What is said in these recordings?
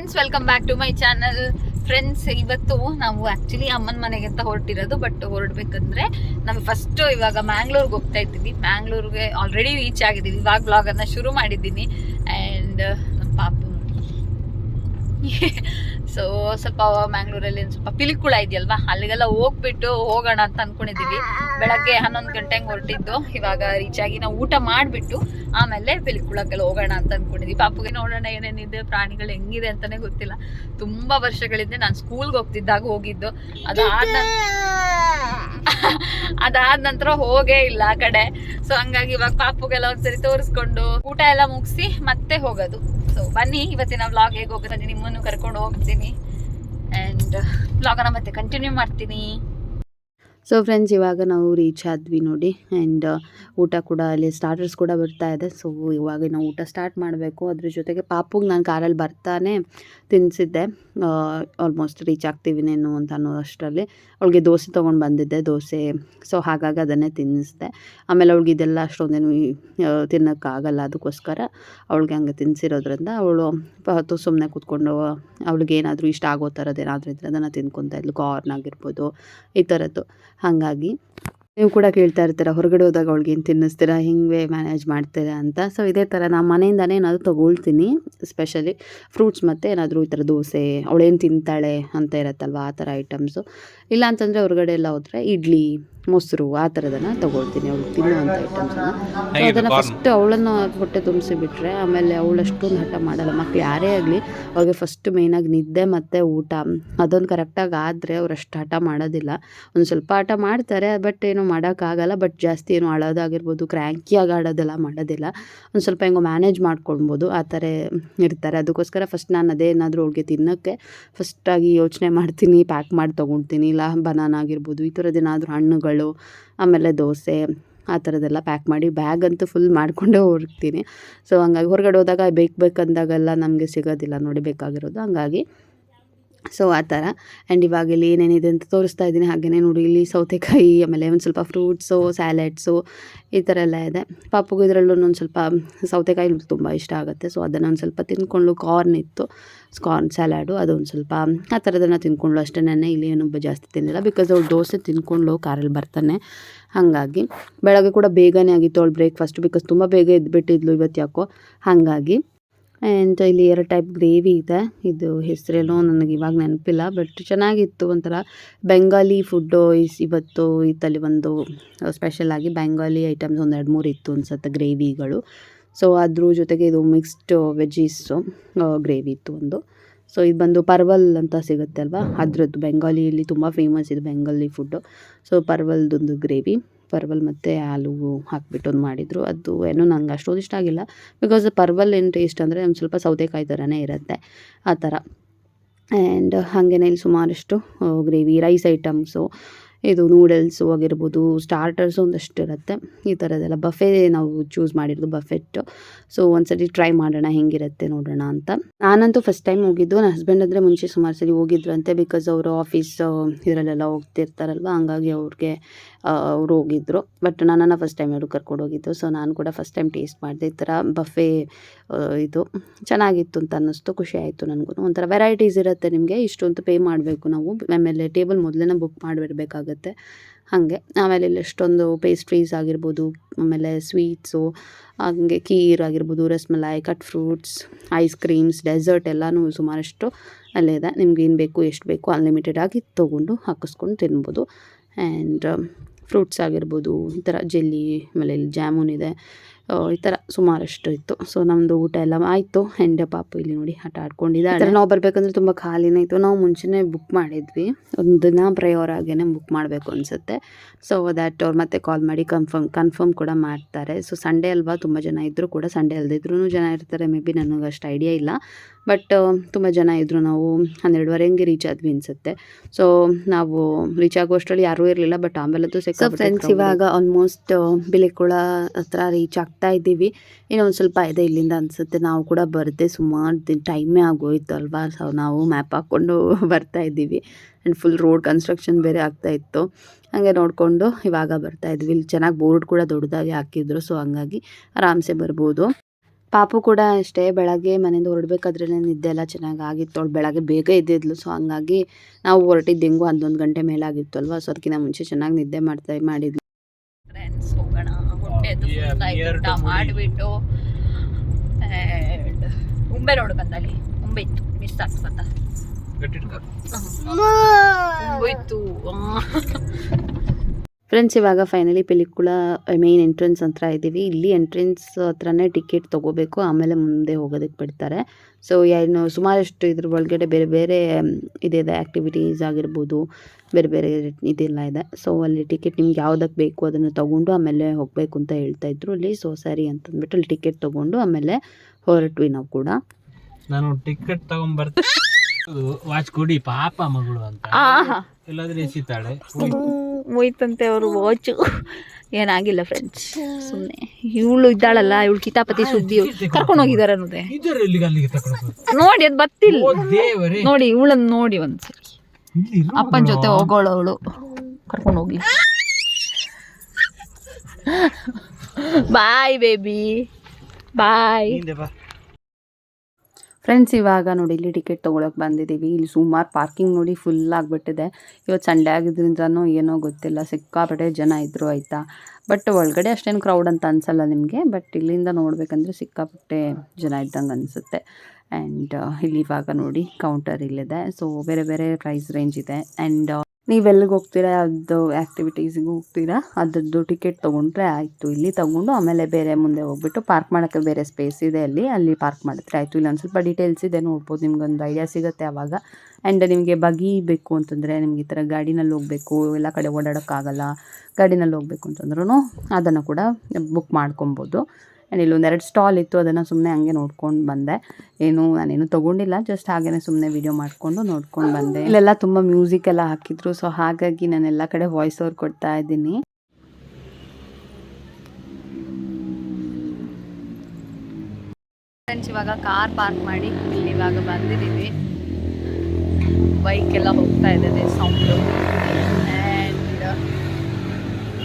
Friends welcome back to my channel friends ಇವತ್ತು ನಾವು actually ಅಮ್ಮನ ಮನೆಗೆ ಅಂತ ಹೊರಟಿರೋದು ಬಟ್ ಹೊರಡ್ಬೇಕಂದ್ರೆ ನಾವು ಫಸ್ಟ್ ಇವಾಗ ಮ್ಯಾಂಗ್ಳೂರ್ಗೆ ಹೋಗ್ತಾ ಇದ್ದೀವಿ. ಮ್ಯಾಂಗ್ಳೂರ್ಗೆ ಆಲ್ರೆಡಿ ರೀಚ್ ಆಗಿದ್ದೀವಿ. ಇವಾಗ ಬ್ಲಾಗನ್ನು ಶುರು ಮಾಡಿದ್ದೀನಿ. ಆ್ಯಂಡ್ ನಮ್ಮ ಪಾಪು. ಸೊ ಸ್ವಲ್ಪ ಮ್ಯಾಂಗ್ಳೂರಲ್ಲಿ ಸ್ವಲ್ಪ ಪಿಲಿಕುಳ ಇದೆಯಲ್ವಾ? ಅಲ್ಲಿಗೆಲ್ಲ ಹೋಗ್ಬಿಟ್ಟು ಹೋಗೋಣ ಅಂತ ಅನ್ಕೊಂಡಿದ್ದೀವಿ. ಬೆಳಗ್ಗೆ ಹನ್ನೊಂದು ಗಂಟೆಗೆ ಹೊರಟಿದ್ದು. ಇವಾಗ ರೀಚ್ ಆಗಿ ನಾವು ಊಟ ಮಾಡಿಬಿಟ್ಟು ಆಮೇಲೆ ಬಿಲ್ಕುಳಕ್ಕೆ ಹೋಗೋಣ ಅಂತ ಅಂದ್ಕೊಂಡಿದ್ವಿ ಪಾಪುಗೆ ನೋಡೋಣ ಏನೇನಿದೆ, ಪ್ರಾಣಿಗಳು ಹೆಂಗಿದೆ ಅಂತಾನೆ ಗೊತ್ತಿಲ್ಲ. ತುಂಬಾ ವರ್ಷಗಳಿಂದ ನಾನು ಸ್ಕೂಲ್ಗೆ ಹೋಗ್ತಿದ್ದಾಗ ಹೋಗಿದ್ದು. ಅದಾದ ಅದಾದ ನಂತರ ಹೋಗೇ ಇಲ್ಲ ಆ ಕಡೆ. ಸೊ ಹಂಗಾಗಿ ಇವಾಗ ಪಾಪುಗೆಲ್ಲ ಒಂದ್ಸರಿ ತೋರಿಸ್ಕೊಂಡು ಊಟ ಎಲ್ಲ ಮುಗಿಸಿ ಮತ್ತೆ ಹೋಗೋದು. ಸೊ ಬನ್ನಿ, ಇವತ್ತಿನ ವ್ಲಾಗ್ ಹೇಗೆ ಹೋಗೋದು ನಿಮ್ಮನ್ನು ಕರ್ಕೊಂಡು ಹೋಗ್ತೀನಿ. ಆ್ಯಂಡ್ ವ್ಲಾಗನ್ನ ಮತ್ತೆ ಕಂಟಿನ್ಯೂ ಮಾಡ್ತೀನಿ. ಸೊ ಫ್ರೆಂಡ್ಸ್ ಇವಾಗ ನಾವು ರೀಚ್ ಆದ್ವಿ ನೋಡಿ. ಆ್ಯಂಡ್ ಊಟ ಕೂಡ ಅಲ್ಲಿ ಸ್ಟಾರ್ಟರ್ಸ್ ಕೂಡ ಬರ್ತಾ ಇದೆ. ಸೊ ಇವಾಗ ನಾವು ಊಟ ಸ್ಟಾರ್ಟ್ ಮಾಡಬೇಕು. ಅದ್ರ ಜೊತೆಗೆ ಪಾಪುಗೆ ನಾನು ಕಾರಲ್ಲಿ ಬರ್ತಾನೆ ತಿನ್ನಿಸಿದ್ದೆ ಆಲ್ಮೋಸ್ಟ್ ರೀಚ್ ಆಗ್ತೀವಿನೇನು ಅಂತ ಅನ್ನೋ ಅಷ್ಟರಲ್ಲಿ ಅವಳಿಗೆ ದೋಸೆ ತೊಗೊಂಡು ಬಂದಿದ್ದೆ, ದೋಸೆ. ಸೊ ಹಾಗಾಗಿ ಅದನ್ನೇ ತಿನ್ನಿಸ್ದೆ. ಆಮೇಲೆ ಅವಳಿಗೆ ಇದೆಲ್ಲ ಅಷ್ಟೊಂದೇನು ತಿನ್ನೋಕ್ಕಾಗಲ್ಲ ಅದಕ್ಕೋಸ್ಕರ ಅವಳಿಗೆ ಹಂಗೆ ತಿನ್ನಿಸಿರೋದ್ರಿಂದ ಅವಳು ಹೊತ್ತು ಸುಮ್ಮನೆ ಕೂತ್ಕೊಂಡು, ಅವಳಿಗೆ ಏನಾದರೂ ಇಷ್ಟ ಆಗೋ ಥರದ್ದು ಏನಾದರೂ ಇದ್ದರೆ ಅದನ್ನು ತಿನ್ಕೊತಾ ಇದ್ಲು. ಕಾರ್ನ್ ಆಗಿರ್ಬೋದು, ಈ ಥರದ್ದು ಹಾಗಾಗಿ ನೀವು ಕೂಡ ಕೇಳ್ತಾ ಇರ್ತೀರ ಹೊರಗಡೆ ಹೋದಾಗ ಅವಳಿಗೆ ಏನು ತಿನ್ನಿಸ್ತೀರಾ ಹಿಂಗೆ ಮ್ಯಾನೇಜ್ ಮಾಡ್ತೀರಾ ಅಂತ. ಸೊ ಇದೇ ಥರ ನಾನು ಮನೆಯಿಂದನೇ ಏನಾದರೂ ತೊಗೊಳ್ತೀನಿ ಸ್ಪೆಷಲಿ ಫ್ರೂಟ್ಸ್ ಮತ್ತು ಏನಾದರೂ ಈ ಥರ ದೋಸೆ ಅವಳೇನು ತಿಂತಾಳೆ ಅಂತ ಇರತ್ತಲ್ವ ಆ ಥರ ಐಟಮ್ಸು ಇಲ್ಲ ಅಂತಂದರೆ ಹೊರಗಡೆ ಎಲ್ಲ ಹೋದರೆ ಇಡ್ಲಿ ಮೊಸರು ಆ ಥರದನ್ನು ತೊಗೊಳ್ತೀನಿ ಅವಳು ತಿನ್ನುವಂಥ ಐಟಮ್ಸನ್ನು ಸೊ ಅದನ್ನು ಫಸ್ಟ್ ಅವಳನ್ನು ಹೊಟ್ಟೆ ತುಂಬಿಸಿ ಬಿಟ್ಟರೆ ಆಮೇಲೆ ಅವಳು ಅಷ್ಟೊಂದು ಹಠ ಮಾಡಲ್ಲ. ಮಕ್ಳು ಯಾರೇ ಆಗಲಿ ಅವ್ರಿಗೆ ಫಸ್ಟ್ ಮೇಯ್ನಾಗಿ ನಿದ್ದೆ ಮತ್ತು ಊಟ. ಅದೊಂದು ಕರೆಕ್ಟಾಗಿ ಆದರೆ ಅವ್ರು ಅಷ್ಟು ಹಠ ಮಾಡೋದಿಲ್ಲ. ಒಂದು ಸ್ವಲ್ಪ ಹಠ ಮಾಡ್ತಾರೆ ಬಟ್ ಏನು ಮಾಡೋಕ್ಕಾಗಲ್ಲ ಬಟ್ ಜಾಸ್ತಿ ಏನು ಅಳೋದಾಗಿರ್ಬೋದು ಕ್ರ್ಯಾಂಕಿಯಾಗಿ ಆಡೋದೆಲ್ಲ ಮಾಡೋದಿಲ್ಲ. ಒಂದು ಸ್ವಲ್ಪ ಹೆಂಗೋ ಮ್ಯಾನೇಜ್ ಮಾಡ್ಕೊಳ್ಬೋದು, ಆ ಥರ ಇರ್ತಾರೆ. ಅದಕ್ಕೋಸ್ಕರ ಫಸ್ಟ್ ನಾನು ಅದೇ ಏನಾದರೂ ಅವ್ಳಿಗೆ ತಿನ್ನೋಕ್ಕೆ ಫಸ್ಟಾಗಿ ಯೋಚನೆ ಮಾಡ್ತೀನಿ ಪ್ಯಾಕ್ ಮಾಡಿ ತೊಗೊಳ್ತೀನಿ ಇಲ್ಲ ಬನಾನ ಆಗಿರ್ಬೋದು, ಈ ಥರದ್ದೇನಾದರೂ ಹಣ್ಣುಗಳು, ಆಮೇಲೆ ದೋಸೆ, ಆ ಥರದ್ದೆಲ್ಲ ಪ್ಯಾಕ್ ಮಾಡಿ ಬ್ಯಾಗ್ ಅಂತೂ ಫುಲ್ ಮಾಡಿಕೊಂಡೇ ಹೋಗ್ತೀನಿ ಸೊ ಹಂಗಾಗಿ ಹೊರಗಡೆ ಹೋದಾಗ ಬೇಕು ಬೇಕಂದಾಗೆಲ್ಲ ನಮಗೆ ಸಿಗೋದಿಲ್ಲ ನೋಡಿ ಬೇಕಾಗಿರೋದು. ಹಂಗಾಗಿ ಸೊ ಆ ಥರ. ಆ್ಯಂಡ್ ಇವಾಗ ಇಲ್ಲಿ ಏನೇನಿದೆ ಅಂತ ತೋರಿಸ್ತಾ ಇದ್ದೀನಿ. ಹಾಗೆಯೇ ನೋಡಿ, ಇಲ್ಲಿ ಸೌತೆಕಾಯಿ, ಆಮೇಲೆ ಒಂದು ಸ್ವಲ್ಪ ಫ್ರೂಟ್ಸು ಸ್ಯಾಲೆಡ್ಸು ಈ ಥರ ಎಲ್ಲ ಇದೆ. ಪಾಪುಗೂ ಇದರಲ್ಲೂ ಒಂದು ಸ್ವಲ್ಪ ಸೌತೆಕಾಯಿ ತುಂಬ ಇಷ್ಟ ಆಗುತ್ತೆ. ಸೊ ಅದನ್ನು ಒಂದು ಸ್ವಲ್ಪ ತಿನ್ಕೊಂಡು ಕಾರ್ನ್ ಇತ್ತು. ಕಾರ್ನ್ ಸ್ಯಾಲಾಡು ಅದೊಂದು ಸ್ವಲ್ಪ, ಆ ಥರದನ್ನು ತಿನ್ಕೊಂಡು ಅಷ್ಟೇ. ಇಲ್ಲಿ ಏನು ಜಾಸ್ತಿ ತಿನ್ನಿಲ್ಲ ಬಿಕಾಸ್ ಅವ್ಳು ದೋಸೆ ತಿಂದ್ಕೊಂಡು ಕಾರಲ್ಲಿ ಬರ್ತಾನೆ. ಹಾಗಾಗಿ, ಬೆಳಗ್ಗೆ ಕೂಡ ಬೇಗನೆ ಆಗಿತ್ತು ಅವಳು ಬ್ರೇಕ್ಫಾಸ್ಟ್ ಬಿಕಾಸ್ ತುಂಬ ಬೇಗ ಎದ್ಬಿಟ್ಟಿದ್ಲು ಇವತ್ತು ಯಾಕೋ ಹಾಗಾಗಿ ಆ್ಯಂಡ್ ಇಲ್ಲಿ ಎರಡು ಟೈಪ್ ಗ್ರೇವಿ ಇದೆ. ಇದು ಹೆಸರೇನೋ ನನಗೆ ಇವಾಗ ನೆನಪಿಲ್ಲ ಬಟ್ ಚೆನ್ನಾಗಿತ್ತು ಒಂಥರ ಬೆಂಗಾಲಿ ಫುಡ್ಡು ಇಸ್ ಇವತ್ತು ಇತ್ತಲ್ಲಿ ಒಂದು ಸ್ಪೆಷಲ್ ಆಗಿ ಬೆಂಗಾಲಿ ಐಟಮ್ಸ್ ಒಂದು ಎರಡು ಮೂರು ಇತ್ತು ಅನ್ಸುತ್ತೆ ಗ್ರೇವಿಗಳು ಸೊ ಅದ್ರ ಜೊತೆಗೆ ಇದು ಮಿಕ್ಸ್ಡ್ ವೆಜ್ಜೀಸು ಗ್ರೇವಿ ಇತ್ತು ಒಂದು. ಸೊ ಇದು ಬಂದು ಪರ್ವಲ್ ಅಂತ ಸಿಗುತ್ತೆ ಅಲ್ವಾ? ಅದ್ರದ್ದು ಬೆಂಗಾಲಿಯಲ್ಲಿ ತುಂಬ ಫೇಮಸ್ ಇದು ಬೆಂಗಾಲಿ ಫುಡ್ಡು ಸೊ ಪರ್ವಲ್ದೊಂದು ಗ್ರೇವಿ ಪರ್ವಲ್ ಮತ್ತು ಆಲೂ ಹಾಕಿಬಿಟ್ಟು ಒಂದು ಮಾಡಿದರು. ಅದು ಏನೋ ನಂಗೆ ಅಷ್ಟೊಂದು ಇಷ್ಟ ಆಗಿಲ್ಲ. ಬಿಕಾಸ್ ಪರ್ವಲ್ ಏನು ಟೇಸ್ಟ್ ಅಂದರೆ ಒಂದು ಸ್ವಲ್ಪ ಸೌತೆಕಾಯಿ ಥರನೇ ಇರುತ್ತೆ. ಆ ಥರ. ಆ್ಯಂಡ್ ಹಾಗೆಯೇ ಇಲ್ಲಿ ಸುಮಾರಷ್ಟು ಗ್ರೇವಿ ರೈಸ್ ಐಟಮ್ಸು ಇದು ನೂಡಲ್ಸು ಆಗಿರ್ಬೋದು ಸ್ಟಾರ್ಟರ್ಸು ಒಂದಷ್ಟು ಇರುತ್ತೆ. ಈ ಥರದ್ದೆಲ್ಲ ಬಫೆ ನಾವು ಚೂಸ್ ಮಾಡಿರೋದು ಬಫೆಟ್ಟು ಸೊ ಒಂದ್ಸರಿ ಟ್ರೈ ಮಾಡೋಣ, ಹೆಂಗಿರುತ್ತೆ ನೋಡೋಣ ಅಂತ. ನಾನಂತೂ ಫಸ್ಟ್ ಟೈಮ್ ಹೋಗಿದ್ದು. ನನ್ನ ಹಸ್ಬೆಂಡ್ ಅಂದರೆ ಮುಂಚೆ ಸುಮಾರು ಸರಿ ಹೋಗಿದ್ರಂತೆ. ಬಿಕಾಸ್ ಅವರು ಆಫೀಸ್ ಇದರಲ್ಲೆಲ್ಲ ಹೋಗ್ತಿರ್ತಾರಲ್ವ? ಹಂಗಾಗಿ ಅವ್ರಿಗೆ ಅವರು ಹೋಗಿದ್ರು ಬಟ್ ನನ್ನನ್ನು ಫಸ್ಟ್ ಟೈಮ್ ಇವರು ಕರ್ಕೊಂಡು ಹೋಗಿದ್ದು. ಸೊ ನಾನು ಕೂಡ ಫಸ್ಟ್ ಟೈಮ್ ಟೇಸ್ಟ್ ಮಾಡಿದೆ ಈ ಥರ ಬಫೆ ಇದು ಚೆನ್ನಾಗಿತ್ತು ಅಂತ ಅನ್ನಿಸ್ತು. ಖುಷಿ ಆಯಿತು ನನಗೂ ಒಂಥರ ವೆರೈಟೀಸ್ ಇರುತ್ತೆ ನಿಮಗೆ. ಇಷ್ಟು ಅಂತ ಪೇ ಮಾಡಬೇಕು ನಾವು. ಆಮೇಲೆ ಟೇಬಲ್ ಮೊದಲೇ ಬುಕ್ ಮಾಡಿಬಿಡಬೇಕಾಗತ್ತೆ. ಹಾಗೆ. ಆಮೇಲೆ ಇಲ್ಲಿ ಎಷ್ಟೊಂದು ಪೇಸ್ಟ್ರೀಸ್ ಆಗಿರ್ಬೋದು, ಆಮೇಲೆ ಸ್ವೀಟ್ಸು ಹಾಗೆ ಕೀರ್ ಆಗಿರ್ಬೋದು, rasmalai cut fruits ice creams dessert ಎಲ್ಲನೂ ಸುಮಾರಷ್ಟು ಅಲ್ಲೇ ಇದೆ. ನಿಮ್ಗೆ ಏನು ಬೇಕು, ಎಷ್ಟು ಬೇಕು ಅನ್ಲಿಮಿಟೆಡ್ ಆಗಿ ತೊಗೊಂಡು ಹಾಕಿಸ್ಕೊಂಡು ತಿನ್ಬೋದು. ಆ್ಯಂಡ್ ಫ್ರೂಟ್ಸ್ ಆಗಿರ್ಬೋದು ಈ ಥರ ಜೆಲ್ಲಿ ಆಮೇಲೆ ಇಲ್ಲಿ ಜಾಮೂನ್ ಇದೆ ಈ ಥರ ಸುಮಾರಷ್ಟು ಇತ್ತು. ಸೊ ನಮ್ಮದು ಊಟ ಎಲ್ಲ ಆಯಿತು. ಹೆಂಡ ಪಾಪು ಇಲ್ಲಿ ನೋಡಿ ಆಟ ಆಡ್ಕೊಂಡಿದ್ದಾರೆ ನಾವು ಬರಬೇಕಂದ್ರೆ ತುಂಬ ಖಾಲಿನೇ ಇತ್ತು. ನಾವು ಮುಂಚೆನೇ ಬುಕ್ ಮಾಡಿದ್ವಿ. ಒಂದು ದಿನ ಪ್ರಯೋರ್ ಆಗೇನೆ ಬುಕ್ ಮಾಡಬೇಕು ಅನಿಸುತ್ತೆ. ಸೊ ದ್ಯಾಟ್ ಅವ್ರು ಮತ್ತೆ ಕಾಲ್ ಮಾಡಿ ಕನ್ಫರ್ಮ್ ಕನ್ಫರ್ಮ್ ಕೂಡ ಮಾಡ್ತಾರೆ. ಸೊ ಸಂಡೇ ಅಲ್ವಾ ತುಂಬ ಜನ ಇದ್ದರೂ ಕೂಡ ಸಂಡೇ ಅಲ್ದಿದ್ರೂ ಜನ ಇರ್ತಾರೆ. ಮೇ ಬಿ ನನಗೆ ಅಷ್ಟು ಐಡಿಯಾ ಇಲ್ಲ. ಬಟ್ ತುಂಬ ಜನ ಇದ್ದರು ನಾವು ಹನ್ನೆರಡುವರೆ ಹಂಗೆ ರೀಚ್ ಆದ್ವಿ ಅನಿಸುತ್ತೆ. ಸೊ ನಾವು ರೀಚ್ ಆಗುವಷ್ಟರಲ್ಲಿ ಯಾರೂ ಇರಲಿಲ್ಲ ಬಟ್ ಆಮೇಲೆ ಅದು ಸೊ ಫ್ರೆಂಡ್ಸ್ ಇವಾಗ ಆಲ್ಮೋಸ್ಟ್ ಬಿಲಿಕುಳ ಹತ್ರ ರೀಚ್ ಆಗ್ತಾ ಇದ್ದೀವಿ. ಇನ್ನೂ ಒಂದು ಸ್ವಲ್ಪ ಇದೆ ಇಲ್ಲಿಂದ ಅನಿಸುತ್ತೆ. ನಾವು ಕೂಡ ಬರದೆ ಸುಮಾರು ದಿನ ಟೈಮೇ ಆಗೋಯ್ತು ಅಲ್ವಾ? ಸೊ ನಾವು ಮ್ಯಾಪ್ ಹಾಕ್ಕೊಂಡು ಬರ್ತಾ ಇದ್ದೀವಿ. ಆ್ಯಂಡ್ ಫುಲ್ ರೋಡ್ ಕನ್ಸ್ಟ್ರಕ್ಷನ್ ಬೇರೆ ಆಗ್ತಾ ಇತ್ತು. ಹಾಗೆ ನೋಡಿಕೊಂಡು ಇವಾಗ ಬರ್ತಾ ಇದ್ವಿ. ಇಲ್ಲಿ ಚೆನ್ನಾಗಿ ಬೋರ್ಡ್ ಕೂಡ ದೊಡ್ಡದಾಗಿ ಹಾಕಿದ್ರು ಸೊ ಹಂಗಾಗಿ ಆರಾಮ್ಸೆ ಬರ್ಬೋದು. ಪಾಪು ಕೂಡ ಅಷ್ಟೇ ಬೆಳಗ್ಗೆ ಮನೆಯಿಂದ ಹೊರಡ್ಬೇಕಾದ್ರೆ ನಿದ್ದೆ ಎಲ್ಲ ಚೆನ್ನಾಗಿ ಆಗಿತ್ತು ಅವಳು ಬೆಳಗ್ಗೆ ಬೇಗ ಎದ್ದಿದ್ಲು. ಸೊ ಹಂಗಾಗಿ ನಾವು ಹೊರಟಿದ್ದು ಹೆಂಗೋ ಹನ್ನೊಂದು ಗಂಟೆ ಮೇಲಾಗಿತ್ತು ಅಲ್ವಾ? ಸೊ ಅದಕ್ಕಿಂತ ಮುಂಚೆ ಚೆನ್ನಾಗಿ ನಿದ್ದೆ ಮಾಡ್ತಾ ಮಾಡಿದ್ಲು ಫ್ರೆಂಡ್ಸ್ ಹೋಗೋಣ. ಮಾಡಿಬಿಟ್ಟು ಉಂಬೆ ನೋಡು ಬಂದಲ್ಲಿ. ಉಂಬೆ ಇತ್ತು ಮಿಸ್ ಆಗ್ತದ ಉಂಬೆ ಇತ್ತು. ಫ್ರೆಂಡ್ಸ್ ಇವಾಗ ಫೈನಲಿ ಪಿಲಿಕುಳ ಮೇನ್ ಎಂಟ್ರೆನ್ಸ್ ಹತ್ರ ಇದ್ದೀವಿ ಇಲ್ಲಿ ಎಂಟ್ರೆನ್ಸ್ ಹತ್ರನೇ ಟಿಕೆಟ್ ತೊಗೋಬೇಕು. ಆಮೇಲೆ ಮುಂದೆ ಹೋಗೋದಕ್ಕೆ ಬಿಡ್ತಾರೆ. ಸೊ ಏನು ಸುಮಾರಷ್ಟು ಇದ್ರ ಒಳಗಡೆ ಬೇರೆ ಬೇರೆ ಇದಿದೆ. ಆ್ಯಕ್ಟಿವಿಟೀಸ್ ಆಗಿರ್ಬೋದು ಬೇರೆ ಬೇರೆ ಇದೆಲ್ಲ ಇದೆ. ಸೊ ಅಲ್ಲಿ ಟಿಕೆಟ್ ನಿಮ್ಗೆ ಯಾವುದಕ್ಕೆ ಬೇಕು ಅದನ್ನು ತೊಗೊಂಡು ಆಮೇಲೆ ಹೋಗಬೇಕು ಅಂತ ಹೇಳ್ತಾ ಇದ್ರು. ಅಲ್ಲಿ ಸೊ ಸರಿ ಅಂತಂದ್ಬಿಟ್ಟು ಅಲ್ಲಿ ಟಿಕೆಟ್ ತೊಗೊಂಡು ಆಮೇಲೆ ಹೊರಟ್ವಿ ನಾವು ಕೂಡ. ನಾನು ಟಿಕೆಟ್ ತಗೊಂಡ್ಬರ್ತೀನಿ ವಾಚ್ ಕೊಡಿ ಪಾಪ ಮಗಳು ಅಂತ. ಎಲ್ಲಾದ್ರೂ ಇಲ್ಲಾದ್ರೆ ಎಸಿತಾಳೆ ಹೋಯ್ತಂತೆ ಅವರು ವಾಚು. ಏನಾಗಿಲ್ಲ ಫ್ರೆಂಡ್ಸ್ ಸುಮ್ಮನೆ ಇವಳು ಇದ್ದಾಳಲ್ಲ ಇವಳು ಕಿತಾಪತಿ ಸುದ್ದಿ ಕರ್ಕೊಂಡು ಹೋಗಿದಾರೆ ಅನ್ನೋದೇ. ನೋಡಿ ಅದು ಬತ್ತಿಲ್ಲ ಓ ದೇವರೇ. ನೋಡಿ ಇವಳನ್ನ ನೋಡಿ ಒಂದ್ಸರಿ. ಅಪ್ಪನ ಜೊತೆ ಹೋಗೋಳವಳು. ಹೋಗೋಳು ಅವಳು ಕರ್ಕೊಂಡು ಹೋಗ್ಲಿ ಬಾಯ್ ಬೇಬಿ ಬಾಯ್ ಫ್ರೆಂಡ್ಸ್ ಇವಾಗ ನೋಡಿ ಇಲ್ಲಿ ಟಿಕೆಟ್ ತೊಗೊಳಕ್ಕೆ ಬಂದಿದ್ದೀವಿ ಇಲ್ಲಿ ಸುಮಾರು ಪಾರ್ಕಿಂಗ್ ನೋಡಿ ಫುಲ್ ಆಗಿಬಿಟ್ಟಿದೆ. ಇವತ್ತು ಸಂಡೇ ಆಗಿದ್ರಿಂದನೋ ಏನೋ ಗೊತ್ತಿಲ್ಲ. ಸಿಕ್ಕಾಪಟ್ಟೆ ಜನ ಇದ್ದರು ಆಯಿತಾ? ಬಟ್ ಒಳಗಡೆ ಅಷ್ಟೇನು ಕ್ರೌಡ್ ಅಂತ ಅನ್ಸಲ್ಲ ನಿಮಗೆ. ಬಟ್ ಇಲ್ಲಿಂದ ನೋಡಬೇಕಂದ್ರೆ ಸಿಕ್ಕಾಪಟ್ಟೆ ಜನ ಇದ್ದಂಗೆ ಅನಿಸುತ್ತೆ. ಆ್ಯಂಡ್ ಇಲ್ಲಿ ಇವಾಗ ನೋಡಿ ಕೌಂಟರ್ ಇಲ್ಲಿದೆ. ಸೊ ಬೇರೆ ಬೇರೆ ಪ್ರೈಸ್ ರೇಂಜ್ ಇದೆ. ಆ್ಯಂಡ್ ನೀವು ಎಲ್ಲಿಗೆ ಹೋಗ್ತೀರಾ? ಅದು ಆ್ಯಕ್ಟಿವಿಟೀಸಿಗೆ ಹೋಗ್ತೀರಾ? ಅದರದ್ದು ಟಿಕೆಟ್ ತೊಗೊಂಡ್ರೆ ಆಯಿತು. ಇಲ್ಲಿ ತೊಗೊಂಡು ಆಮೇಲೆ ಬೇರೆ ಮುಂದೆ ಹೋಗ್ಬಿಟ್ಟು ಪಾರ್ಕ್ ಮಾಡೋಕ್ಕೆ ಬೇರೆ ಸ್ಪೇಸ್ ಇದೆ ಅಲ್ಲಿ. ಅಲ್ಲಿ ಪಾರ್ಕ್ ಮಾಡಿದ್ರೆ ಆಯಿತು. ಇಲ್ಲ ಒಂದು ಸ್ವಲ್ಪ ಡೀಟೇಲ್ಸ್ ಇದೆ ನೋಡ್ಬೋದು. ನಿಮ್ಗೊಂದು ಐಡಿಯಾ ಸಿಗುತ್ತೆ ಆವಾಗ. ಆ್ಯಂಡ್ ನಿಮಗೆ ಬಗಿ ಬೇಕು ಅಂತಂದರೆ ನಿಮ್ಗೆ ಈ ಥರ ಗಾಡಿನಲ್ಲಿ ಹೋಗಬೇಕು. ಎಲ್ಲ ಕಡೆ ಓಡಾಡೋಕ್ಕಾಗಲ್ಲ. ಗಾಡಿನಲ್ಲಿ ಹೋಗಬೇಕು ಅಂತಂದ್ರೂ ಅದನ್ನು ಕೂಡ ಬುಕ್ ಮಾಡ್ಕೊಬೋದು. ಆ್ಯಂಡ್ ಇಲ್ಲೊಂದು ಎರಡು ಸ್ಟಾಲ್ ಇತ್ತು, ಅದನ್ನು ಸುಮ್ಮನೆ ಹಂಗೆ ನೋಡ್ಕೊಂಡು ಬಂದೆ. ಏನು ನಾನೇನು ತೊಗೊಂಡಿಲ್ಲ ಜಸ್ಟ್ ಹಾಗೇ ಸುಮ್ಮನೆ ವಿಡಿಯೋ ಮಾಡಿಕೊಂಡು ನೋಡ್ಕೊಂಡು ಬಂದೆ. ಇಲ್ಲೆಲ್ಲ ತುಂಬ ಮ್ಯೂಸಿಕ್ ಎಲ್ಲ ಹಾಕಿದ್ರು ಸೊ ಹಾಗಾಗಿ ನಾನು ಎಲ್ಲ ಕಡೆ ವಾಯ್ಸ್ ಓವರ್ ಕೊಡ್ತಾ ಇದ್ದೀನಿ. ಫ್ರೆಂಡ್ಸ್ ಇವಾಗ ಕಾರ್ ಪಾರ್ಕ್ ಮಾಡಿ ಇಲ್ಲಿ ಇವಾಗ ಬಂದಿದ್ದೀವಿ. ಬೈಕ್ ಎಲ್ಲ ಹೋಗ್ತಾ ಇದೆ ಸೌಂಡು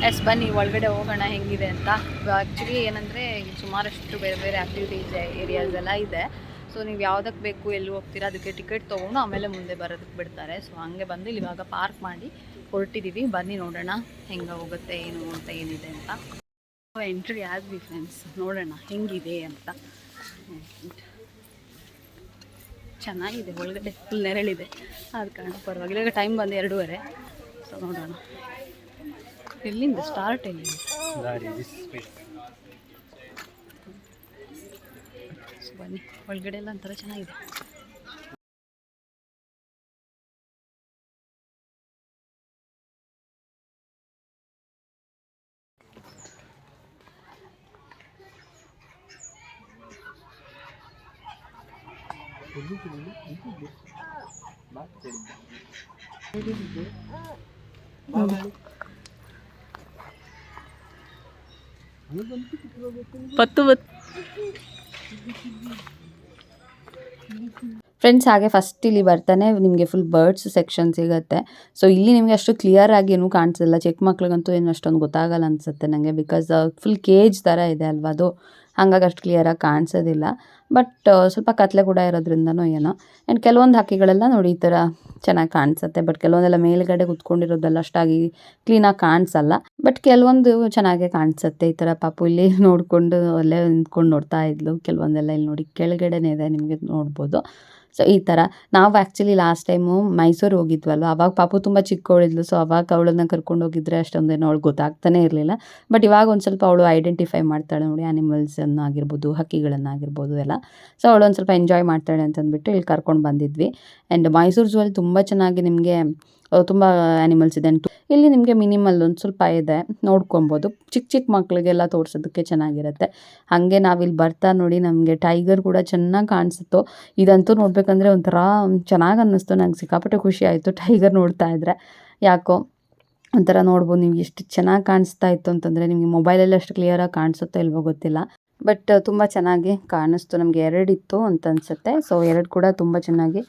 ಎಸ್, ಬನ್ನಿ, ಒಳಗಡೆ ಹೋಗೋಣ, ಹೆಂಗಿದೆ ಅಂತ. ಆ್ಯಕ್ಚುಲಿ ಏನಂದರೆ ಸುಮಾರಷ್ಟು ಬೇರೆ ಬೇರೆ ಆ್ಯಕ್ಟಿವಿಟೀಸ್ ಏರಿಯಾಸ್ ಎಲ್ಲ ಇದೆ. ಸೊ ನೀವು ಯಾವುದಕ್ಕೆ ಬೇಕು, ಎಲ್ಲಿ ಹೋಗ್ತೀರಾ, ಅದಕ್ಕೆ ಟಿಕೆಟ್ ತೊಗೊಂಡು ಆಮೇಲೆ ಮುಂದೆ ಬರೋದಕ್ಕೆ ಬಿಡ್ತಾರೆ. ಸೊ ಹಂಗೆ ಬಂದು ಇಲ್ಲಿ ಇವಾಗ ಪಾರ್ಕ್ ಮಾಡಿ ಹೊರಟಿದ್ದೀವಿ ಬನ್ನಿ ನೋಡೋಣ, ಹೆಂಗೆ ಹೋಗುತ್ತೆ, ಏನು ಅಂತ, ಏನಿದೆ ಅಂತ. ಎಂಟ್ರಿ ಆದ್ವಿ ಫ್ರೆಂಡ್ಸ್ ನೋಡೋಣ, ಹೆಂಗಿದೆ ಅಂತ. ಚೆನ್ನಾಗಿದೆ, ಒಳಗಡೆ ಫುಲ್ ನೆರಳಿದೆ. ಅದು ಕಾರಣ ಪರವಾಗಿಲ್ಲ, ಈಗ ಟೈಮ್ ಬಂದು ಎರಡೂವರೆ. ಸೊ ನೋಡೋಣ. ಎಲ್ಲಿಂದ? ಸ್ಟಾರ್ಟ್ ಎಲ್ಲಿಂದ? ಬನ್ನಿ ಒಳಗಡೆ ಎಲ್ಲ ಒಂಥರ ಚೆನ್ನಾಗಿದೆ. पत्तू ಫ್ರೆಂಡ್ಸ್ ಹಾಗೆ ಫಸ್ಟ್ ಇಲ್ಲಿ ಬರ್ತಾನೆ, ನಿಮಗೆ ಫುಲ್ ಬರ್ಡ್ಸ್ ಸೆಕ್ಷನ್ ಸಿಗುತ್ತೆ. ಸೊ ಇಲ್ಲಿ ನಿಮಗೆ ಅಷ್ಟು ಕ್ಲಿಯರ್ ಆಗಿ ಏನೂ ಕಾಣಿಸಲ್ಲ ಚಿಕ್ಕ ಮಕ್ಳಿಗಂತೂ ಏನು ಅಷ್ಟೊಂದು ಗೊತ್ತಾಗಲ್ಲ ಅನಿಸುತ್ತೆ ನನಗೆ ಬಿಕಾಸ್ ಫುಲ್ ಕೇಜ್ ಥರ ಇದೆ ಅಲ್ವಾ ಅದು. ಹಾಗಾಗಿ ಅಷ್ಟು ಕ್ಲಿಯರಾಗಿ ಕಾಣಿಸೋದಿಲ್ಲ. ಬಟ್ ಸ್ವಲ್ಪ ಕತ್ಲೆ ಕೂಡ ಇರೋದ್ರಿಂದನೋ ಏನೋ. ಆ್ಯಂಡ್ ಕೆಲವೊಂದು ಹಕ್ಕಿಗಳೆಲ್ಲ ನೋಡಿ ಈ ಥರ ಚೆನ್ನಾಗಿ ಕಾಣಿಸುತ್ತೆ. ಬಟ್ ಕೆಲವೊಂದೆಲ್ಲ ಮೇಲ್ಗಡೆ ಕುತ್ಕೊಂಡಿರೋದೆಲ್ಲ ಅಷ್ಟಾಗಿ ಕ್ಲೀನಾಗಿ ಕಾಣಿಸಲ್ಲ. ಬಟ್ ಕೆಲವೊಂದು ಚೆನ್ನಾಗೇ ಕಾಣಿಸುತ್ತೆ ಈ ಥರ ಪಾಪು. ಇಲ್ಲಿ ನೋಡಿಕೊಂಡು ಅಲ್ಲೇ ನಿಂತ್ಕೊಂಡು ನೋಡ್ತಾ ಇದ್ಲು. ಕೆಲವೊಂದೆಲ್ಲ ಇಲ್ಲಿ ನೋಡಿ ಕೆಳಗಡೆನೇ ಇದೆ, ನಿಮಗೆ ನೋಡ್ಬೋದು. ಸೊ ಈ ಥರ ನಾವು ಆ್ಯಕ್ಚುಲಿ ಲಾಸ್ಟ್ ಟೈಮು ಮೈಸೂರು ಹೋಗಿದ್ವಲ್ವ? ಅವಾಗ ಪಾಪು ತುಂಬ ಚಿಕ್ಕವಳಿದ್ಲು ಸೊ ಅವಾಗ ಅವಳನ್ನ ಕರ್ಕೊಂಡು ಹೋಗಿದ್ರೆ ಅಷ್ಟೊಂದೇನೋ ಅವಳು ಗೊತ್ತಾಗ್ತಾನೆ ಇರಲಿಲ್ಲ. ಬಟ್ ಇವಾಗ ಒಂದು ಸ್ವಲ್ಪ ಅವಳು ಐಡೆಂಟಿಫೈ ಮಾಡ್ತಾಳೆ ನೋಡಿ ಆ್ಯನಿಮಲ್ಸನ್ನು ಆಗಿರ್ಬೋದು ಹಕ್ಕಿಗಳನ್ನಾಗಿರ್ಬೋದು ಎಲ್ಲ. ಸೊ ಅವಳು ಒಂದು ಸ್ವಲ್ಪ ಎಂಜಾಯ್ ಮಾಡ್ತಾಳೆ ಅಂತಂದ್ಬಿಟ್ಟು ಇಲ್ಲಿ ಕರ್ಕೊಂಡು ಬಂದಿದ್ವಿ. ಆ್ಯಂಡ್ ಮೈಸೂರು ಝೂ ಅಲ್ಲಿ ತುಂಬ ಚೆನ್ನಾಗಿ ನಿಮಗೆ ತುಂಬ ಆ್ಯನಿಮಲ್ಸ್ ಇದೆ ಇಲ್ಲಿ ನಿಮಗೆ ಮಿನಿಮಲ್ ಒಂದು ಸ್ವಲ್ಪ ಇದೆ, ನೋಡ್ಕೊಬೋದು. ಚಿಕ್ಕ ಚಿಕ್ಕ ಮಕ್ಕಳಿಗೆಲ್ಲ ತೋರಿಸೋದಕ್ಕೆ ಚೆನ್ನಾಗಿರುತ್ತೆ. ಹಾಗೆ ನಾವಿಲ್ಲಿ ಬರ್ತಾ ನೋಡಿ ನಮಗೆ ಟೈಗರ್ ಕೂಡ ಚೆನ್ನಾಗಿ ಕಾಣಿಸುತ್ತೋ. ಇದಂತೂ ನೋಡಬೇಕಂದ್ರೆ ಒಂಥರ ಚೆನ್ನಾಗಿ ಅನ್ನಿಸ್ತು. ನಂಗೆ ಸಿಕ್ಕಾಪಟ್ಟೆ ಖುಷಿ ಆಯಿತು ಟೈಗರ್ ನೋಡ್ತಾ ಇದ್ದರೆ ಯಾಕೋ? ಒಂಥರ ನೋಡ್ಬೋದು ನಿಮ್ಗೆ ಎಷ್ಟು ಚೆನ್ನಾಗಿ ಕಾಣಿಸ್ತಾ ಇತ್ತು ಅಂತಂದರೆ ನಿಮಗೆ ಮೊಬೈಲಲ್ಲಿ ಅಷ್ಟು ಕ್ಲಿಯರಾಗಿ ಕಾಣಿಸುತ್ತೋ ಇಲ್ವೋ ಗೊತ್ತಿಲ್ಲ. ಬಟ್ ತುಂಬ ಚೆನ್ನಾಗಿ ಕಾಣಿಸ್ತು. ನಮಗೆ ಎರಡಿತ್ತು ಅಂತ ಅನಿಸುತ್ತೆ. ಸೊ ಎರಡು ಕೂಡ ತುಂಬ ಚೆನ್ನಾಗಿ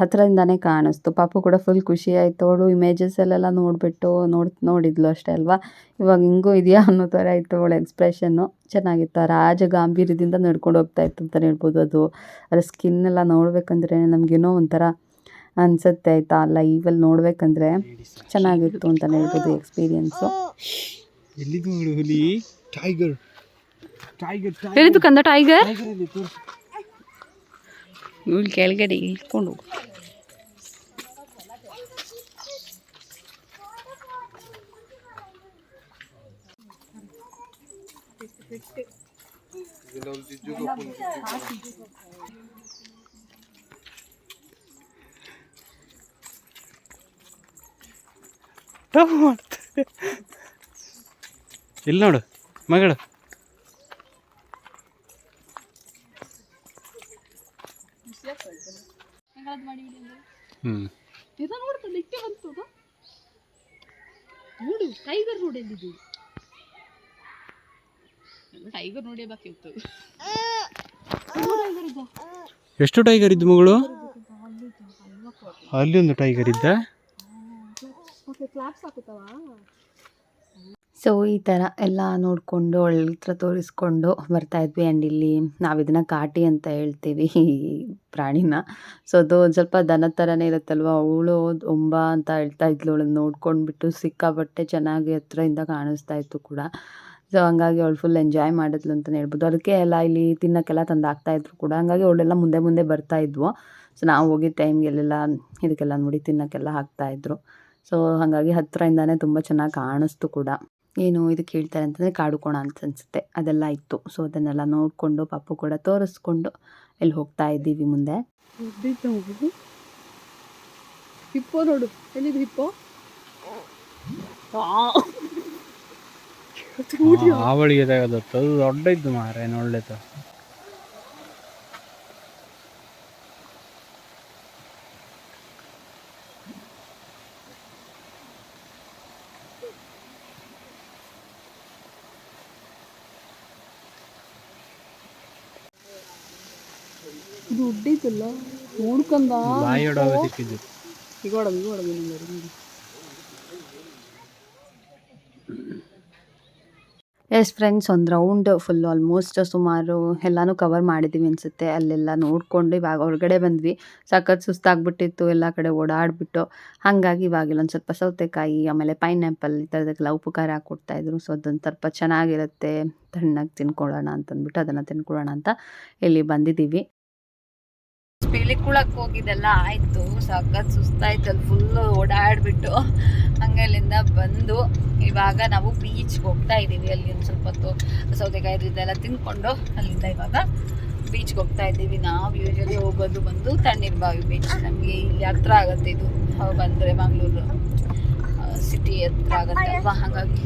ಹತ್ತಿರದಿಂದಾನೇ ಕಾಣಿಸ್ತು. ಪಾಪು ಕೂಡ ಫುಲ್ ಖುಷಿ ಆಯಿತು. ಅವಳು ಇಮೇಜಸಲ್ಲೆಲ್ಲ ನೋಡಿಬಿಟ್ಟು ನೋಡಿ ನೋಡಿದ್ಲು ಅಷ್ಟೇ ಅಲ್ವಾ? ಇವಾಗ ಹಿಂಗೂ ಇದೆಯಾ ಅನ್ನೋ ಥರ ಇತ್ತು ಅವಳ ಎಕ್ಸ್ಪ್ರೆಷನ್ನು ಚೆನ್ನಾಗಿತ್ತು? ಆ ರಾಜ ಗಾಂಭೀರ್ಯದಿಂದ ನಡ್ಕೊಂಡು ಹೋಗ್ತಾ ಇತ್ತು ಅಂತಲೇ ಹೇಳ್ಬೋದು ಅದು. ಅದರ ಸ್ಕಿನ್ ಎಲ್ಲ ನೋಡ್ಬೇಕಂದ್ರೆ ನಮಗೇನೋ ಒಂಥರ ಅನಿಸುತ್ತೆ ಆಯಿತಾ? ಲೈವಲ್ಲಿ ನೋಡ್ಬೇಕಂದ್ರೆ ಚೆನ್ನಾಗಿತ್ತು ಅಂತಲೇ ಹೇಳ್ಬೋದು ಎಕ್ಸ್ಪೀರಿಯನ್ಸು ಟೈಗರ್ ಟೈಗರ್ ಹೇಳಿದ್ದು ಕಂದ? ಟೈಗರ್ ಟೈಗರ್ ಇಲ್ಲಿ ತೋರ್ಸು ಇವಳು ಕೆಳಗಡೆ ಇಟ್ಕೊಂಡು ಇಲ್ಲಿ ನೋಡು ಟೈಗರ್ ಹ್ಮ್ ನೋಡು ಟೈಗರ್ ನೋಡಿ ಎಲ್ಲಿದ್ದು ಟೈಗರ್ ನೋಡಬೇಕಿತ್ತು ಎಷ್ಟು ಟೈಗರ್ ಇದ್ದು ಮಗಳು? ಅಲ್ಲಿ ಒಂದು ಟೈಗರ್ ಇದ್ದ? ಸೊ ಈ ಥರ ಎಲ್ಲ ನೋಡಿಕೊಂಡು ಅವಳ ಹತ್ರ ತೋರಿಸ್ಕೊಂಡು ಬರ್ತಾ ಇದ್ವಿ. ಆ್ಯಂಡ್ ಇಲ್ಲಿ ನಾವು ಇದನ್ನು ಕಾಟಿ ಅಂತ ಹೇಳ್ತೀವಿ ಈ ಪ್ರಾಣಿನ. ಸೊ ಅದು ಒಂದು ಸ್ವಲ್ಪ ದನ ಥರನೇ ಇರುತ್ತಲ್ವ? ಅವಳು ಒಂಬ ಅಂತ ಹೇಳ್ತಾ ಇದ್ಲು. ಅವಳನ್ನ ನೋಡ್ಕೊಂಡ್ಬಿಟ್ಟು ಸಿಕ್ಕಾಪಟ್ಟೆ ಚೆನ್ನಾಗಿ ಹತ್ರದಿಂದ ಕಾಣಿಸ್ತಾ ಇತ್ತು ಕೂಡ. ಸೊ ಹಂಗಾಗಿ ಅವಳು ಫುಲ್ ಎಂಜಾಯ್ ಮಾಡಿದ್ಲು ಅಂತಲೇ ಹೇಳ್ಬೋದು. ಅದಕ್ಕೆ ಎಲ್ಲ ಇಲ್ಲಿ ತಿನ್ನೋಕ್ಕೆಲ್ಲ ತಂದು ಹಾಕ್ತಾ ಇದ್ರು ಕೂಡ. ಹಂಗಾಗಿ ಅವಳೆಲ್ಲ ಮುಂದೆ ಮುಂದೆ ಬರ್ತಾ ಇದ್ವು. ಸೊ ನಾವು ಹೋಗಿದ್ದ ಟೈಮ್ಗೆಲ್ಲೆಲ್ಲ ಇದಕ್ಕೆಲ್ಲ ನೋಡಿ ತಿನ್ನೋಕ್ಕೆಲ್ಲ ಹಾಕ್ತಾಯಿದ್ರು ಸೊ ಹಾಗಾಗಿ ಹತ್ತಿರದಿಂದಾನೇ ತುಂಬ ಚೆನ್ನಾಗಿ ಕಾಣಿಸ್ತು ಕೂಡ. ಏನು ಇದು ಹೇಳ್ತಾರೆ ಅಂತಂದರೆ ಕಾಡು ಕೋಣ ಅಂತ ಅನಿಸುತ್ತೆ ಅದೆಲ್ಲ ಇತ್ತು ಸೊ ಅದನ್ನೆಲ್ಲ ನೋಡಿಕೊಂಡು ಪಾಪು ಕೂಡ ತೋರಿಸ್ಕೊಂಡು ಎಲ್ಲಿ ಹೋಗ್ತಾ ಇದ್ದೀವಿ ಮುಂದೆ ಹಿಪ್ಪೋ ನೋಡು ಎಲ್ಲಿದ್ದು ಹಿಪ್ಪೋ ಆವಳಿಗೆ ದೊಡ್ಡ ಇದ್ದು ಮಾರೇನು ಒಳ್ಳೆದು ಇದು ಉಡ್ಡೈತಲ್ಲ ನೋಡ್ಕಂದ ಹೊಡೋದು ಈಗ ಎಸ್ ಫ್ರೆಂಡ್ಸ್ ಒಂದು ರೌಂಡ್ ಫುಲ್ ಆಲ್ಮೋಸ್ಟ್ ಸುಮಾರು ಎಲ್ಲನೂ ಕವರ್ ಮಾಡಿದ್ದೀವಿ ಅನಿಸುತ್ತೆ. ಅಲ್ಲೆಲ್ಲ ನೋಡಿಕೊಂಡು ಇವಾಗ ಹೊರಗಡೆ ಬಂದ್ವಿ. ಸಖತ್ ಸುಸ್ತಾಗ್ಬಿಟ್ಟಿತ್ತು ಎಲ್ಲ ಕಡೆ ಓಡಾಡಿಬಿಟ್ಟು. ಹಾಗಾಗಿ ಇವಾಗ ಇಲ್ಲೊಂದು ಸ್ವಲ್ಪ ಸೌತೆಕಾಯಿ ಆಮೇಲೆ ಪೈನಾಪಲ್ ಈ ಥರದಕ್ಕೆಲ್ಲ ಉಪಕಾರ ಖಾರ ಹಾಕ್ಕೊಡ್ತಾಯಿದ್ರು ಸೊ ಅದೊಂದು ಸ್ವಲ್ಪ ಚೆನ್ನಾಗಿರುತ್ತೆ. ತಣ್ಣಗೆ ತಿನ್ಕೊಳ್ಳೋಣ ಅಂತಂದ್ಬಿಟ್ಟು ಅದನ್ನು ತಿನ್ಕೊಳ್ಳೋಣ ಅಂತ ಇಲ್ಲಿ ಬಂದಿದ್ದೀವಿ ಪಿಲಿಕುಳಕ್ಕೆ ಹೋಗಿದ್ದೆಲ್ಲ ಆಯ್ತು. ಸಖತ್ ಸುಸ್ತಾಯ್ತು. ಅಲ್ಲಿ ಫುಲ್ ಓಡಾಡಿಬಿಟ್ಟು ಹಂಗಲ್ಲಿಂದ ಬಂದು ಇವಾಗ ನಾವು ಬೀಚ್ಗೆ ಹೋಗ್ತಾ ಇದ್ದೀವಿ. ಅಲ್ಲಿ ಒಂದು ಸ್ವಲ್ಪ ಹೊತ್ತು ಸೌತೆಕಾಯಿ ಇದೆಲ್ಲ ತಿನ್ಕೊಂಡು ಅಲ್ಲಿಂದ ಇವಾಗ ಬೀಚ್ಗೆ ಹೋಗ್ತಾ ಇದ್ದೀವಿ. ನಾವು ಯೂಶಲಿ ಹೋಗೋದು ಬಂದು ತಣ್ಣೀರ್ಬಾವಿ ಬೀಚ್ ನಮಗೆ ಇಲ್ಲಿ ಹತ್ರ ಆಗುತ್ತೆ ಇದು. ಬಂದರೆ ಮಂಗಳೂರು ಸಿಟಿ ಹತ್ರ ಆಗುತ್ತೆ ಅಲ್ವಾ? ಹಾಗಾಗಿ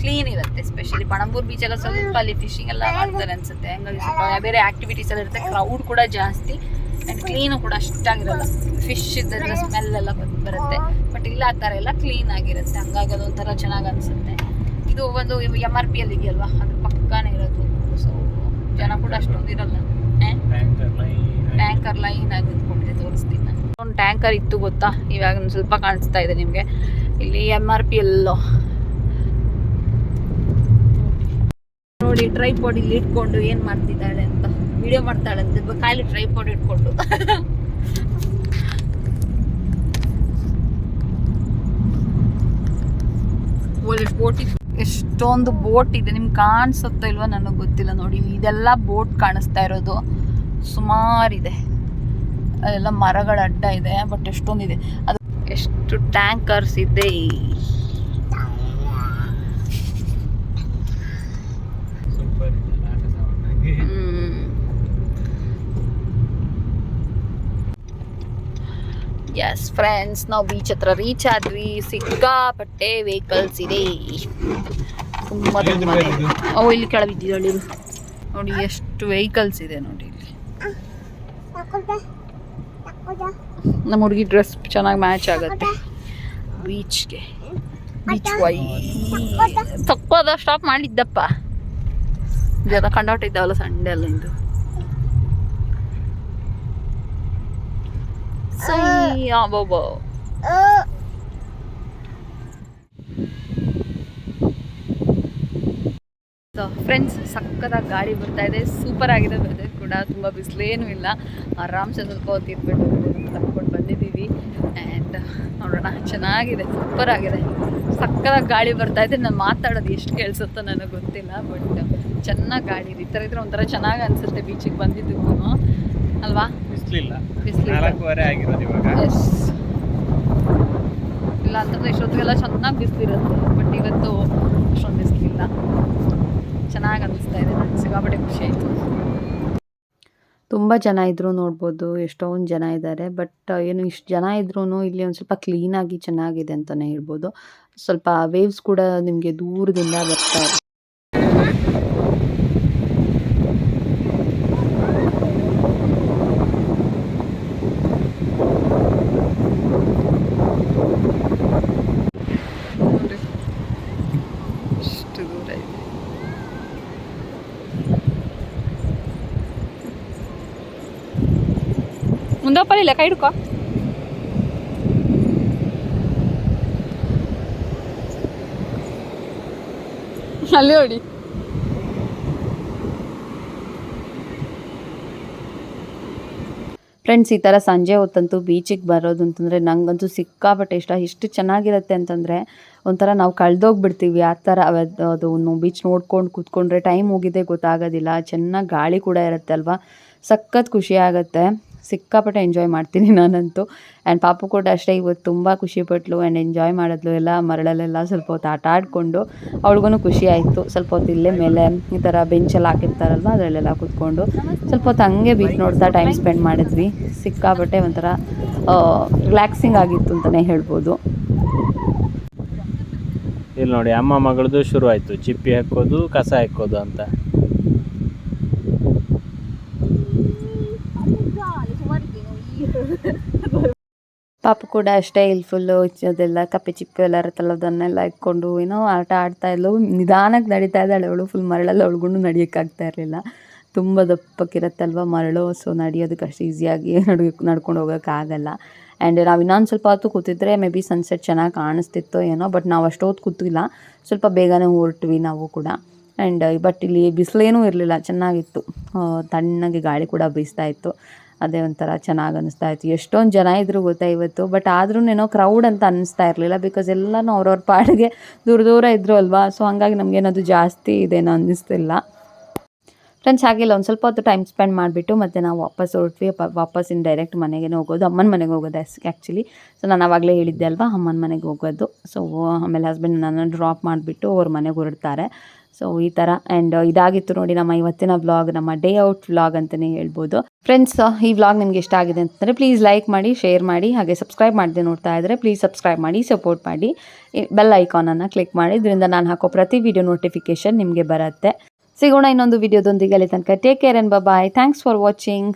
ಕ್ಲೀನ್ ಇರುತ್ತೆ. ಸ್ಪೆಷಲಿ ಪಣಂಬೂರ್ ಬೀಚ್ ಎಲ್ಲ ಸ್ವಲ್ಪ ಅಲ್ಲಿ ಫಿಶಿಂಗ್ ಎಲ್ಲ ಮಾಡ್ತಾರೆ ಅನ್ಸುತ್ತೆ. ಹಂಗಾಗಿ ಸ್ವಲ್ಪ ಬೇರೆ ಆಕ್ಟಿವಿಟೀಸ್ ಎಲ್ಲ ಇರುತ್ತೆ. ಕ್ರೌಡ್ ಕೂಡ ಜಾಸ್ತಿ. ಆ್ಯಂಡ್ ಕ್ಲೀನು ಕೂಡ ಅಷ್ಟಾಗಿರಲ್ಲ. ಫಿಶ್ ಇದೆಲ್ಲ ಸ್ಮೆಲ್ ಎಲ್ಲ ಬಂದ್ ಬರುತ್ತೆ. ಬಟ್ ಇಲ್ಲ ಆ ಥರ ಎಲ್ಲ ಕ್ಲೀನ್ ಆಗಿರುತ್ತೆ. ಹಂಗಾಗಿ ಅದೊಂಥರ ಚೆನ್ನಾಗಿ ಅನಿಸುತ್ತೆ. ಇದು ಒಂದು ಎಂ ಆರ್ ಪಿ ಅಲ್ಲಿ ಇದೆಯಲ್ವಾ? ಅದ್ರ ಪಕ್ಕನೇ ಇರೋದು. ಸೊ ಜನ ಕೂಡ ಅಷ್ಟೊಂದು ಇರಲ್ಲ. ಟ್ಯಾಂಕರ್ ಲೈನ್ ಆಗಿ ನಿಂತ್ಕೊಂಡಿದೆ ತೋರಿಸ್ತೀನಿ ನಾನು. ಒಂದು ಟ್ಯಾಂಕರ್ ಇತ್ತು ಗೊತ್ತಾ? ಇವಾಗ ಒಂದು ಸ್ವಲ್ಪ ಕಾಣಿಸ್ತಾ ಇದೆ ನಿಮಗೆ. ಇಲ್ಲಿ ಎಂ ಆರ್ ಪಿ ಎಲ್ಲೋ. ನೋಡಿ ಟ್ರೈಪಾಡ್ ಇಲ್ಲಿ ಇಟ್ಕೊಂಡು ಏನು ಮಾಡ್ತಿದ್ದಾಳೆ ಅಂತ. ವಿಡಿಯೋ ಮಾಡ್ತಾಳೆ ಅಂತ ಖಾಲಿ ಟ್ರೈಪಾಡ್ ಇಟ್ಕೊಂಡು. ಒಳ್ಳೆ ಎಷ್ಟೊಂದು ಬೋಟ್ ಇದೆ. ನಿಮ್ಗೆ ಕಾಣಿಸುತ್ತೋ ಇಲ್ವೋ ನನಗೆ ಗೊತ್ತಿಲ್ಲ ನೋಡಿ. ಇದೆಲ್ಲ ಬೋಟ್ ಕಾಣಿಸ್ತಾ ಇರೋದು. ಸುಮಾರಿದೆ. ಅದೆಲ್ಲ ಮರಗಳ ಅಡ್ಡ ಇದೆ ಬಟ್ ಎಷ್ಟೊಂದಿದೆ. ಅದು ಎಷ್ಟು ಟ್ಯಾಂಕರ್ಸ್ ಇದೆ ಸೂಪರ್ ಎಸ್ ಫ್ರೆಂಡ್ಸ್ ನಾವು ಬೀಚ್ ಹತ್ರ ರೀಚ್ ಆದ್ವಿ. ಸಿಕ್ಕಾಪಟ್ಟೆ ವೆಹಿಕಲ್ಸ್ ಇದೆ. ತುಂಬ ತುಂಬ ಅವು ಇಲ್ಲಿ ಕೆಳಬಿದ್ದಿದೆ ನೋಡಿ ನೋಡಿ ಎಷ್ಟು ವೆಹಿಕಲ್ಸ್ ಇದೆ ನೋಡಿ ಇಲ್ಲಿ. ನಮ್ಮ ಹುಡುಗಿ ಡ್ರೆಸ್ ಚೆನ್ನಾಗಿ ಮ್ಯಾಚ್ ಆಗುತ್ತೆ. ಬೀಚ್ಗೆ ಬೀಚ್ ವೈ ತಕ್ಕೋದ ಸ್ಟಾಪ್ ಮಾಡಿದ್ದಪ್ಪ. ಜನ ಕಂಡಾಟ ಇದ್ದಾವಲ್ಲ ಸಂಡೆ ಅಲ್ಲ ಸೈ ಅಬ್ಬಬ್ಬ. ಸೊ ಫ್ರೆಂಡ್ಸ್ ಸಕ್ಕತ್ತಾಗಿ ಗಾಳಿ ಬರ್ತಾ ಇದೆ. ಸೂಪರ್ ಆಗಿದೆ. ವೆದರ್ ಕೂಡ ತುಂಬ ಬಿಸಿಲೇನೂ ಇಲ್ಲ. ಆರಾಮ್ಸೆ ಸ್ವಲ್ಪ ಹೊತ್ತು ಇದ್ಬಿಟ್ಟು ತಗೊಂಡು ಬಂದಿದ್ದೀವಿ. ಆ್ಯಂಡ್ ನೋಡೋಣ, ಚೆನ್ನಾಗಿದೆ. ಸೂಪರ್ ಆಗಿದೆ. ಸಕ್ಕತ್ತಾಗಿ ಗಾಳಿ ಬರ್ತಾ ಇದೆ. ನಾನು ಮಾತಾಡೋದು ಎಷ್ಟು ಕೇಳಿಸುತ್ತೋ ನನಗೆ ಗೊತ್ತಿಲ್ಲ ಬಟ್ ಚೆನ್ನಾಗಿ ಗಾಳಿ ಇದೆ. ಈ ಥರ ಇದ್ರೆ ಒಂಥರ ಚೆನ್ನಾಗಿ ಅನಿಸುತ್ತೆ ಬೀಚಿಗೆ ಬಂದಿದ್ದಕ್ಕೂ ಅಲ್ವಾ? ಬಿಸ್ಲಿಲ್ಲ. ನಾಲ್ಕೂವರೆ ಆಗಿರೋದು ಇವಾಗ. ಇಲ್ಲ ಅಂತಂದ್ರೆ ಇಷ್ಟೊತ್ತಿಗೆಲ್ಲ ಚೆನ್ನಾಗಿ ಬಿಸಿಲಿರುತ್ತೆ ಬಟ್ ಇವತ್ತು ಅಷ್ಟೊಂದು ಬಿಸಿಲಿಲ್ಲ. ಚೆನ್ನಾಗಿ ಅನಿಸ್ತಾ ಇದೆ ನನಗೆ ಸಿಕ್ಕಾಪಟ್ಟೆ ಖುಷಿ ಆಯಿತು. ತುಂಬ ಜನ ಇದ್ದರೂ ನೋಡ್ಬೋದು ಎಷ್ಟೊಂದು ಜನ ಇದ್ದಾರೆ ಬಟ್ ಏನು ಇಷ್ಟು ಜನ ಇದ್ರೂ ಇಲ್ಲಿ ಒಂದು ಸ್ವಲ್ಪ ಕ್ಲೀನಾಗಿ ಚೆನ್ನಾಗಿದೆ ಅಂತಲೇ ಹೇಳ್ಬೋದು. ಸ್ವಲ್ಪ ವೇವ್ಸ್ ಕೂಡ ನಿಮಗೆ ದೂರದಿಂದ ಬರ್ತಾ ಇದೆ ಮುಂದಪ್ಪ ಇಲ್ಲ, ಕೈ ಹಿಡ್ಕೋ. ಅಲ್ಲಿ ನೋಡಿ. ಫ್ರೆಂಡ್ಸ್ ಈ ಥರ ಸಂಜೆ ಹೊತ್ತಂತೂ ಬೀಚಿಗೆ ಬರೋದು ಅಂತಂದರೆ ನಂಗಂತೂ ಸಿಕ್ಕಾಪಟ್ಟೆ ಇಷ್ಟ. ಇಷ್ಟು ಚೆನ್ನಾಗಿರುತ್ತೆ ಅಂತಂದರೆ ಒಂಥರ ನಾವು ಕಳೆದೋಗ್ಬಿಡ್ತೀವಿ. ಆ ಥರ ಅದು ಬೀಚ್ ನೋಡ್ಕೊಂಡು ಕೂತ್ಕೊಂಡ್ರೆ ಟೈಮ್ ಹೋಗಿದೆ ಗೊತ್ತಾಗೋದಿಲ್ಲ. ಚೆನ್ನಾಗಿ ಗಾಳಿ ಕೂಡ ಇರುತ್ತೆ ಅಲ್ವಾ? ಸಖತ್ ಖುಷಿ ಆಗುತ್ತೆ. ಸಿಕ್ಕಾಪಟ್ಟೆ ಎಂಜಾಯ್ ಮಾಡ್ತೀನಿ ನಾನಂತೂ. ಆ್ಯಂಡ್ ಪಾಪು ಕೂಡ ಅಷ್ಟೇ ಇವತ್ತು ತುಂಬ ಖುಷಿಪಟ್ಲು ಆ್ಯಂಡ್ ಎಂಜಾಯ್ ಮಾಡಿದ್ಲು ಎಲ್ಲ ಮರಳಲ್ಲೆಲ್ಲ ಸ್ವಲ್ಪ ಹೊತ್ತು ಆಟ ಆಡಿಕೊಂಡು ಅವಳಿಗೂ ಖುಷಿ ಆಯಿತು. ಸ್ವಲ್ಪ ಹೊತ್ತು ಇಲ್ಲೇ ಮೇಲೆ ಈ ಥರ ಬೆಂಚೆಲ್ಲ ಹಾಕಿರ್ತಾರಲ್ವ, ಅದರಲ್ಲೆಲ್ಲ ಕೂತ್ಕೊಂಡು ಸ್ವಲ್ಪ ಹೊತ್ತು ಹಂಗೆ ಬೀಚ್ ನೋಡ್ತಾ ಟೈಮ್ ಸ್ಪೆಂಡ್ ಮಾಡಿದ್ವಿ. ಸಿಕ್ಕಾಪಟ್ಟೆ ಒಂಥರ ರಿಲ್ಯಾಕ್ಸಿಂಗ್ ಆಗಿತ್ತು ಅಂತಲೇ ಹೇಳ್ಬೋದು. ಇಲ್ಲಿ ನೋಡಿ, ಅಮ್ಮ ಮಗಳದು ಶುರು ಆಯಿತು ಚಿಪ್ಪಿ ಹಾಕೋದು, ಕಸ ಹಾಕೋದು ಅಂತ. ಪಾಪು ಕೂಡ ಅಷ್ಟೇ ಇಲ್ಲಿ ಫುಲ್ಲು ಅದೆಲ್ಲ ಕಪ್ಪೆ ಚಿಪ್ಪು ಎಲ್ಲ ಇರುತ್ತಲ್ಲ, ಅದನ್ನೆಲ್ಲ ಇಟ್ಕೊಂಡು ಏನೋ ಆಟ ಆಡ್ತಾ ಇದ್ಲು. ನಿಧಾನಕ್ಕೆ ನಡೀತಾ ಇದ್ದಾಳೆ ಅವಳು ಫುಲ್ ಮರಳಲ್ಲಿ ಅವಳಿಗೂ ನಡೆಯೋಕ್ಕಾಗ್ತಾ ಇರಲಿಲ್ಲ. ತುಂಬ ದಪ್ಪಕ್ಕಿರತ್ತಲ್ವ ಮರಳು ಸೊ ನಡೆಯೋದಕ್ಕೆ ಅಷ್ಟು ಈಸಿಯಾಗಿ ನಡ್ ನಡ್ಕೊಂಡು ಹೋಗೋಕ್ಕಾಗಲ್ಲ ಆ್ಯಂಡ್ ನಾವು ಇನ್ನೊಂದು ಸ್ವಲ್ಪ ಹೊತ್ತು ಕೂತಿದ್ರೆ ಮೇ ಬಿ ಸನ್ಸೆಟ್ ಚೆನ್ನಾಗಿ ಕಾಣಿಸ್ತಿತ್ತೋ ಏನೋ ಬಟ್ ನಾವು ಅಷ್ಟೊತ್ತು ಕೂತಿಲ್ಲ. ಸ್ವಲ್ಪ ಬೇಗನೆ ಹೊರಟ್ವಿ ನಾವು ಕೂಡ. ಆ್ಯಂಡ್ ಬಟ್ ಇಲ್ಲಿ ಬಿಸಿಲೇನೂ ಇರಲಿಲ್ಲ, ಚೆನ್ನಾಗಿತ್ತು. ತಣ್ಣಗೆ ಗಾಳಿ ಕೂಡ ಬೀಸ್ತಾ ಇತ್ತು. ಅದೇ ಒಂಥರ ಚೆನ್ನಾಗಿ ಅನ್ನಿಸ್ತಾ ಇತ್ತು. ಎಷ್ಟೊಂದು ಜನ ಇದ್ರು ಗೊತ್ತಾ ಇವತ್ತು ಬಟ್ ಆದ್ರೂ ಏನೋ ಕ್ರೌಡ್ ಅಂತ ಅನ್ನಿಸ್ತಾ ಇರಲಿಲ್ಲ ಬಿಕಾಸ್ ಎಲ್ಲನೂ ಅವ್ರವ್ರ ಪಾಡಿಗೆ ದೂರ ದೂರ ಇದ್ರು ಅಲ್ವಾ? ಸೊ ಹಂಗಾಗಿ ನಮಗೇನದು ಜಾಸ್ತಿ ಇದೇನೋ ಅನ್ನಿಸ್ತಿಲ್ಲ ಫ್ರೆಂಡ್ಸ್ ಹಾಗೆಲ್ಲ, ಒಂದು ಸ್ವಲ್ಪ ಹೊತ್ತು ಟೈಮ್ ಸ್ಪೆಂಡ್ ಮಾಡಿಬಿಟ್ಟು ಮತ್ತೆ ನಾವು ವಾಪಸ್ ಹೊರಟ್ವಿ. ವಾಪಸ್ ಇನ್ ಡೈರೆಕ್ಟ್ ಮನೆಗೆ ಹೋಗೋದು, ಅಮ್ಮನ ಮನೆಗೆ ಹೋಗೋದು ಆ್ಯಕ್ಚುಲಿ ಸೊ ನಾನು ಆವಾಗಲೇ ಹೇಳಿದ್ದೆ ಅಲ್ವಾ, ಅಮ್ಮನ ಮನೆಗೆ ಹೋಗೋದು. ಸೊ ಆಮೇಲೆ ಹಸ್ಬೆಂಡ್ ನನ್ನ ಡ್ರಾಪ್ ಮಾಡಿಬಿಟ್ಟು ಅವ್ರ ಮನೆಗೆ ಹೊರಡ್ತಾರೆ. ಸೊ ಈ ಥರ ಆ್ಯಂಡ್ ಇದಾಗಿತ್ತು ನೋಡಿ ನಮ್ಮ ಇವತ್ತಿನ ವ್ಲಾಗ್ ನಮ್ಮ ಡೇ ಔಟ್ ವ್ಲಾಗ್ ಅಂತಲೇ ಹೇಳ್ಬೋದು. ಫ್ರೆಂಡ್ಸ್ ಈ ವ್ಲಾಗ್ ನಿಮ್ಗೆ ಇಷ್ಟ ಆಗಿದೆ ಅಂತಂದರೆ ಪ್ಲೀಸ್ ಲೈಕ್ ಮಾಡಿ ಶೇರ್ ಮಾಡಿ, ಹಾಗೆ ಸಬ್ಸ್ಕ್ರೈಬ್ ಮಾಡಿದೆ ನೋಡ್ತಾ ಇದ್ದರೆ ಪ್ಲೀಸ್ ಸಬ್ಸ್ಕ್ರೈಬ್ ಮಾಡಿ ಸಪೋರ್ಟ್ ಮಾಡಿ. ಬೆಲ್ ಐಕಾನನ್ನು ಕ್ಲಿಕ್ ಮಾಡಿ. ಇದರಿಂದ ನಾನು ಹಾಕೋ ಪ್ರತಿ ವಿಡಿಯೋ ನೋಟಿಫಿಕೇಷನ್ ನಿಮಗೆ ಬರುತ್ತೆ. ಸಿಗೋಣ ಇನ್ನೊಂದು ವಿಡಿಯೋದೊಂದಿಗೆ ಅಲ್ಲಿ ತನಕ take care and bye thanks for watching